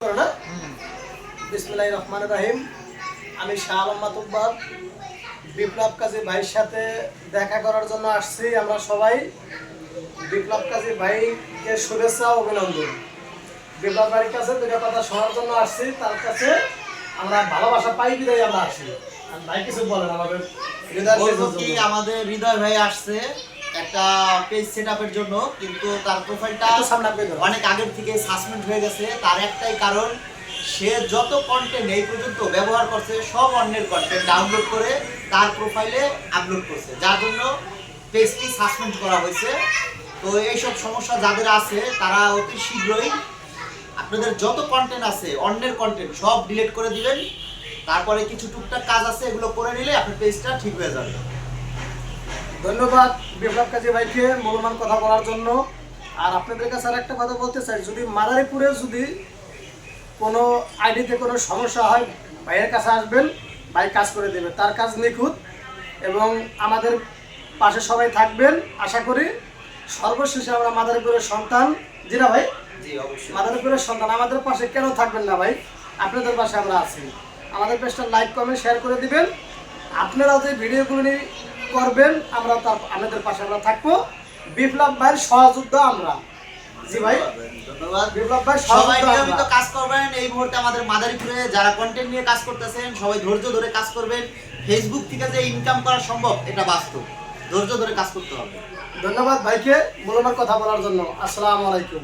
না রহমান রাহিম। আমি শাহ আলম মাতুব্বার বিপ্লব কাজী ভাইয়ের সাথে দেখা করার জন্য আসছি আমরা সবাই। বিপ্লব কাজী ভাইকে শুভেচ্ছা অভিনন্দন। বিপ্লব ভাইয়ের কাছে দুটো কথা শোনার জন্য আসছি। তার কাছে আমরা ভালোবাসা পাই, বিদায় আমরা আসি। আর ভাই কিছু বলেন আমাদের। জন্য। আমাদের হৃদয় ভাই আসছে। একটা পেজ সেট আপের জন্য কিন্তু তার প্রোফাইলটা অনেক আগের থেকে সাসপেন্ড হয়ে গেছে। তার একটাই কারণ সে যত কন্টেন্ট এই পর্যন্ত ব্যবহার করছে সব অন্যের কন্টেন্ট ডাউনলোড করে তার প্রোফাইলে আপলোড করছে। যার জন্য পেজটি সাসপেন্ড করা হয়েছে। তো এইসব সমস্যা যাদের আছে তারা অতি শীঘ্রই আপনাদের যত কন্টেন্ট আছে অন্যের কন্টেন্ট সব ডিলিট করে দিবেন। তারপরে কিছু টুকটাক কাজ আছে এগুলো করে নিলে আপনার পেজটা ঠিক হয়ে যাবে। ধন্যবাদ বিপ্লব কাজী ভাইকে মূল্যবান কথা বলার জন্য। আর আপনাদের কাছে আর একটা কথা বলতে চাই যদি মাদারীপুরে যদি কোনো আইডিতে কোনো সমস্যা হয় ভাইয়ের কাছে আসবেন ভাই কাজ করে দেবে তার কাজ নিখুঁত এবং আমাদের পাশে সবাই থাকবেন। আশা করি সর্বশেষে আমরা মাদারীপুরের সন্তান। জিরা ভাই? জি অবশ্যই। মাদারীপুরের সন্তান আমাদের পাশে কেন থাকবেন না ভাই? আপনাদের পাশে আমরা আছি। আমাদের পেজটা লাইক কমেন্ট শেয়ার করে দিবেন। আপনারা যে ভিডিওগুলি করবেন আমরা তার আপনাদের পাশে আমরা থাকব। বিপ্লব ভাইয়ের সহযোদ্ধা আমরা। জি ভাই। ধন্যবাদ। বিপ্লব ভাই সবাই নিয়মিত কাজ করবেন। এই মুহূর্তে আমাদের মাদারীপুরে যারা কন্টেন্ট নিয়ে কাজ করতেছেন সবাই ধৈর্য ধরে কাজ করবেন। ফেসবুক থেকে যে ইনকাম করা সম্ভব এটা বাস্তব। ধৈর্য ধরে কাজ করতে হবে। ধন্যবাদ ভাইকে। মূল্যবান কথা বলার জন্য। আসসালামু আলাইকুম।